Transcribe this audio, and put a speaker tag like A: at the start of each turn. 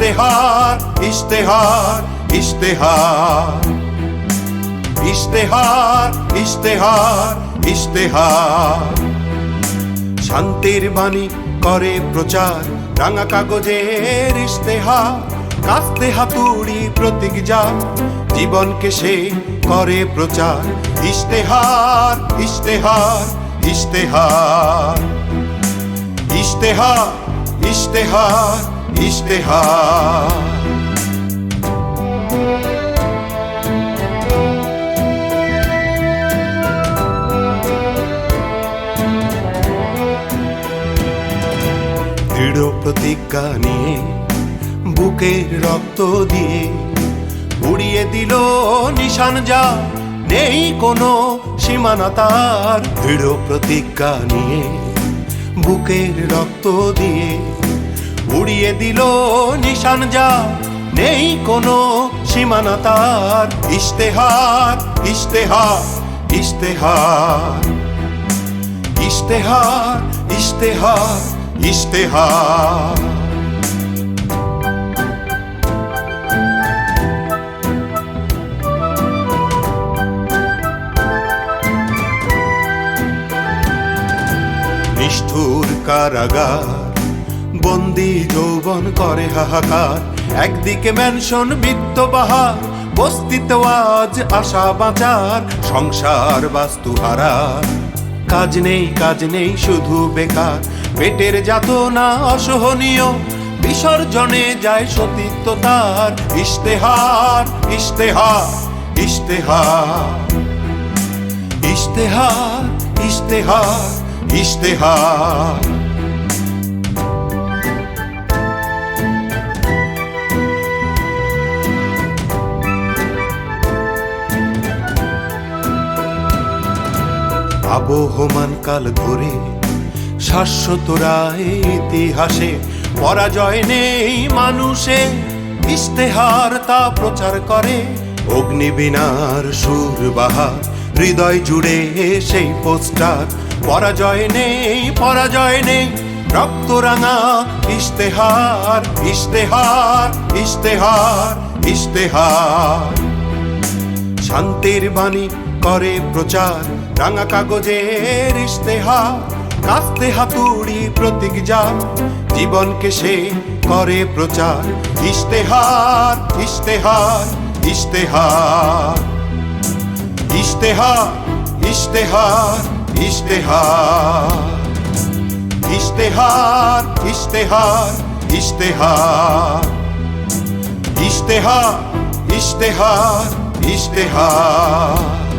A: ইশতেহার ইশতেহার ইশতেহার। ইশতেহার ইশতেহার ইশতেহার। শান্তির বাণী করে প্রচার, রাঙা কাগজের ইশতেহার। কাস্তে হাতুড়ি প্রতীক যা জীবনকে সে করে প্রচার। ইশতেহার ইশতেহার ইশতেহার। ইশতেহার ইশতেহার। ইশতেহার দৃঢ় প্রতিজ্ঞা নিয়ে বুকের রক্ত দিয়ে উড়িয়ে দিল নিশান যা নেই কোনো সীমানা তার। দৃঢ় প্রতিজ্ঞা নিয়ে বুকের রক্ত দিয়ে উড়িয়ে দিল নিশান যা। নেই কোনো সীমানা তার। ইশতেহার ইশতেহার ইশতেহার। ইশতেহার ইশতেহার ইশতেহার। নিষ্ঠুর কারাগার বন্দি যৌবন করে হাহাকার। একদিকে ম্যানশন বৃত্ত বাহার, বস্তিতে আজ আশা বাঁচার, সংসার বাস্তু হারার। কাজ নেই কাজ নেই, শুধু বেকার। পেটের যাতনা অসহনীয়, বিসর্জনে যায় সতীত্ব তার। ইশতেহার ইশতেহার ইশতেহার। ইশতেহার ইশতেহার ইশতেহার। আবহমান কাল ধরে, শাশ্বত রায় ইতিহাসে পরাজয় নেই মানুষে, ইশতেহার তা প্রচার করে। অগ্নিবীণার সুর বাহার হৃদয় জুড়ে সেই পোস্টার। পরাজয় নেই পরাজয় নেই, রক্তরাঙা, ইশতেহার ইশতেহার ইশতেহার ইশতেহার। শান্তির বাণী করে প্রচার। রাঙা কাগজের ইশতেহার কাস্তে হাতুড়ি প্রতীক যা জীবনকে সে করে প্রচার। ইশতেহার ইশতেহার ইশতেহার ইশতেহার ইশতেহার ইশতেহার ইশতেহার ইশতেহার ইশতেহার ইশতেহার ইশতেহার ইশতেহার